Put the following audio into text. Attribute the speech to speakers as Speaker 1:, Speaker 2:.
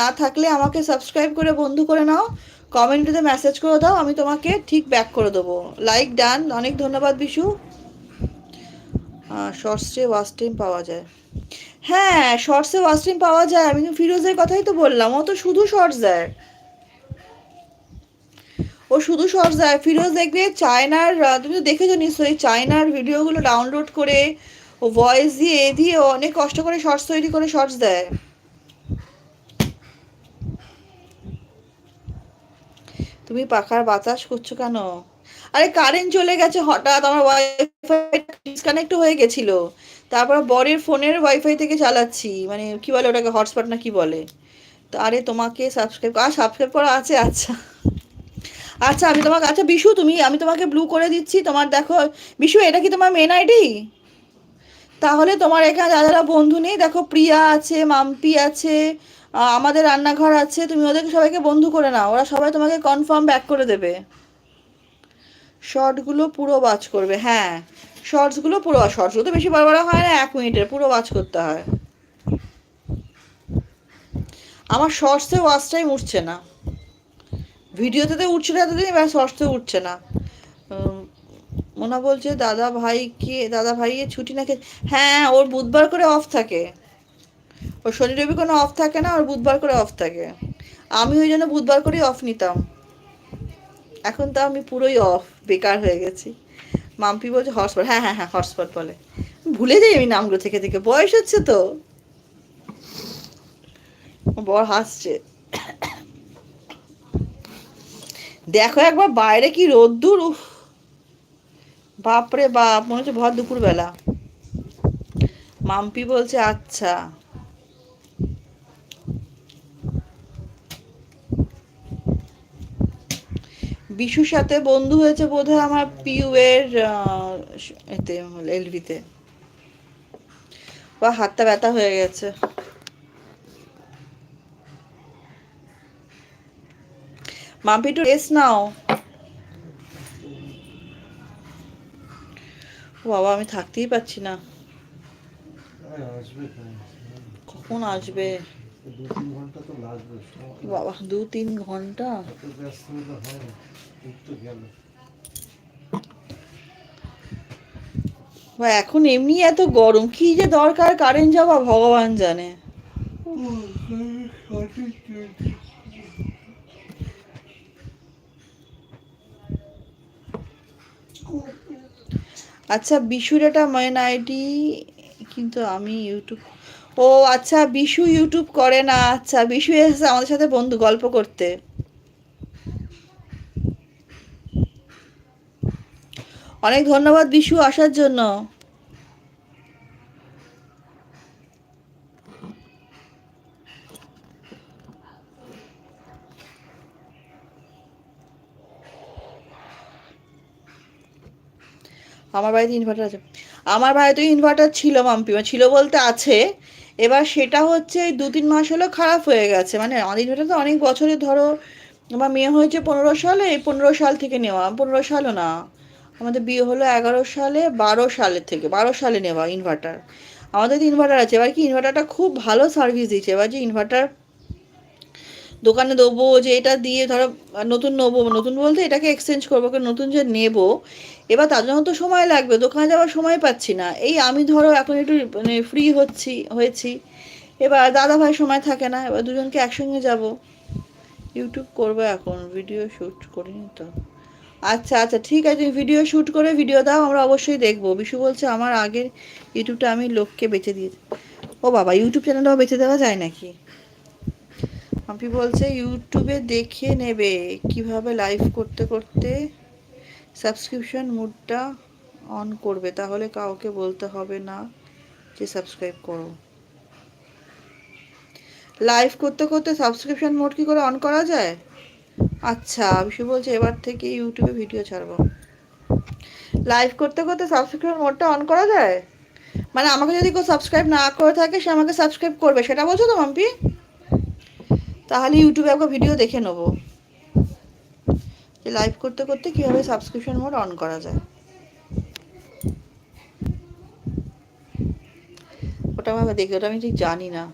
Speaker 1: না থাকলে আমাকে সাবস্ক্রাইব করে বন্ধু করে নাও। কমেন্টে মেসেজ করে দাও, আমি তোমাকে ঠিক ব্যাক করে দেবো। লাইক ডান অনেক ধন্যবাদ বিশু। শর্টসে টাইম পাওয়া যায়। হ্যাঁ শর্টসে টাইম পাওয়া যায়। আমি ফিরোজের কথাই তো বললাম। ও তো শুধু শর্টস দেয়। ও শুধু শর্টস দেয়। ফিরোজ দেখবে চায়নার তুমি তো দেখেছ নিশ্চয়ই চায়নার ভিডিওগুলো ডাউনলোড করে ও ভয়েস দিয়ে এ দিয়ে অনেক কষ্ট করে শর্টস তৈরি করে শর্টস দেয়। তুমি পাখার বাতাস করছ কেন? আরে কারেন্ট চলে গেছে হঠাৎ, আমার ওয়াইফাই ডিসকানেক্ট হয়ে গেছিল। তারপর বরের ফোনের ওয়াইফাই থেকে চালাচ্ছি মানে কি বলে ওটাকে হটস্পট না কি বলে? তো আরে তোমাকে সাবস্ক্রাইব আর সাবস্ক্রাইব করা আছে আচ্ছা। আচ্ছা আমি তোমাকে আচ্ছা বিশু, তুমি, আমি তোমাকে ব্লু করে দিচ্ছি, তোমার দেখো, বিশু, এটা কি তোমার মেন আইডি তাহলে তোমার এখানে যারা যারা বন্ধু নেই, দেখো, প্রিয়া আছে, মাম্পি আছে আমাদের রান্নাঘর আছে, তুমি ওদেরকে সবাইকে বন্ধু করে নাও, ওরা সবাই তোমাকে কনফার্ম ব্যাক করে দেবে। শর্টগুলো পুরো ওয়াচ করবে হ্যাঁ। শর্টসগুলো পুরো শর্টসগুলো তো বেশি বড় হয় না, এক মিনিটের, পুরো ওয়াচ করতে হয়। আমার শর্টসে ওয়াচ টাইম উঠছে না। ভিডিওতে তো উঠছিল এতদিন, এবার শর্টসে উঠছে না। মোনা বলছে, দাদা ভাই কে দাদা ভাইয়ের ছুটি নাকি? হ্যাঁ ওর বুধবার করে অফ থাকে। ওর শনি রবি কোনো অফ থাকে না, ওর বুধবার করে অফ থাকে। আমি ওই জন্য বুধবার করেই অফ নিতাম। এখন তো আমি পুরোই অফ বেকার হয়ে গেছি। মাম্পি বলছে হটস্পট হ্যাঁ হ্যাঁ হ্যাঁ হটস্পট বলে। ভুলে যাই আমি নামগুলো থেকে থেকে। বয়স হচ্ছে তো। বর হাসছে। দেখো একবার বাইরে কি রোদ্দুর, উফ। বাপরে বাপ, মনে হচ্ছে ভর দুপুরবেলা। মাম্পি বলছে আচ্ছা। বিশুর সাথে বন্ধু হয়েছে বোধহয় আমার পিউ এর এতে, এলভিতে। বা হাতটা ব্যথা হয়ে গেছে। মাম্পি, একটু রেস্ট নাও। বাবা, আমি থাকতেই পারছি না। কখন আসবে?
Speaker 2: দু তিন ঘণ্টা তো লাগবে
Speaker 1: বাবা দু তিন
Speaker 2: ঘণ্টা ব্যস্ত হলে হয় না এই গেল।
Speaker 1: বা এখন এমনি এত গরম কি যে দরকার কারেন্ট যাওয়া ভগবান জানে। আচ্ছা বিশুর এটা আইডি কিন্তু আমি ইউটিউব ও আচ্ছা বিশু ইউটিউব করে না। আচ্ছা বিশু এসেছে আমাদের সাথে বন্ধু, গল্প করতে। অনেক ধন্যবাদ বিশু আসার জন্য। আমার বাড়িতে ইনভার্টার আছে। আমার বাড়িতে ইনভার্টার ছিল মাম্পি মানে ছিল বলতে আছে। এবার সেটা হচ্ছে দু তিন মাস হলো খারাপ হয়ে গেছে। মানে আমাদের ইনভার্টার তো অনেক বছরে ধরো, আমার মেয়ে হয়েছে পনেরো সালে পনেরো সাল থেকে নেওয়া, পনেরো সালও না। আমাদের বিয়ে হলো এগারো সালে, বারো সালের থেকে, বারো সালে নেওয়া ইনভার্টার আমাদের ইনভার্টার আছে। এবার কি ইনভার্টারটা খুব ভালো সার্ভিস দিচ্ছে এবার যে ইনভার্টার দোকানে দেবো যে এটা দিয়ে ধরো, নতুন নেব, নতুন বলতে এটাকে এক্সচেঞ্জ করব নতুন যে নেব, এবার তার জন্য তো সময় লাগবে, দোকানে যাওয়ার সময় পাচ্ছি না। এই আমি ধরো এখন একটু মানে ফ্রি হচ্ছি, হয়েছি। এবার দাদা ভাই সময় থাকে না, এবার দুজনকে একসঙ্গে যাব। ইউটিউব করব এখন ভিডিও শ্যুট করিনি তো। আচ্ছা আচ্ছা ঠিক আছে, তুমি ভিডিও শ্যুট করে ভিডিও দাও, আমরা অবশ্যই দেখব। বিশু বলছে আমার আগের ইউটিউবটা আমি লোককে বেঁচে দিয়ে ও বাবা ইউটিউব চ্যানেলটাও বেঁচে দেওয়া যায় নাকি? আপনি বলছে, ইউটিউবে দেখে নেবে কীভাবে লাইভ করতে করতে সাবস্ক্রিপশন মুডটা অন করবে। তাহলে কাউকে বলতে হবে না যে সাবস্ক্রাইব করো। লাইভ করতে করতে সাবস্ক্রিপশন মোড কি করে অন করা যায়? আচ্ছা বিশু বলছে, এবার থেকে ইউটিউবে ভিডিও ছাড়বো। লাইভ করতে করতে সাবস্ক্রিপশন মোডটা অন করা যায়? মানে আমাকে যদি কেউ সাবস্ক্রাইব না করে থাকে, সে আমাকে সাবস্ক্রাইব করবে, সেটা বলছো তো মাম্পি তাহলে ইউটিউবে একবার ভিডিও দেখে নেব। যে লাইভ করতে করতে কীভাবে সাবস্ক্রিপশন মোড অন করা যায়। ওটা আমি দেখি, ওটা আমি ঠিক জানি না।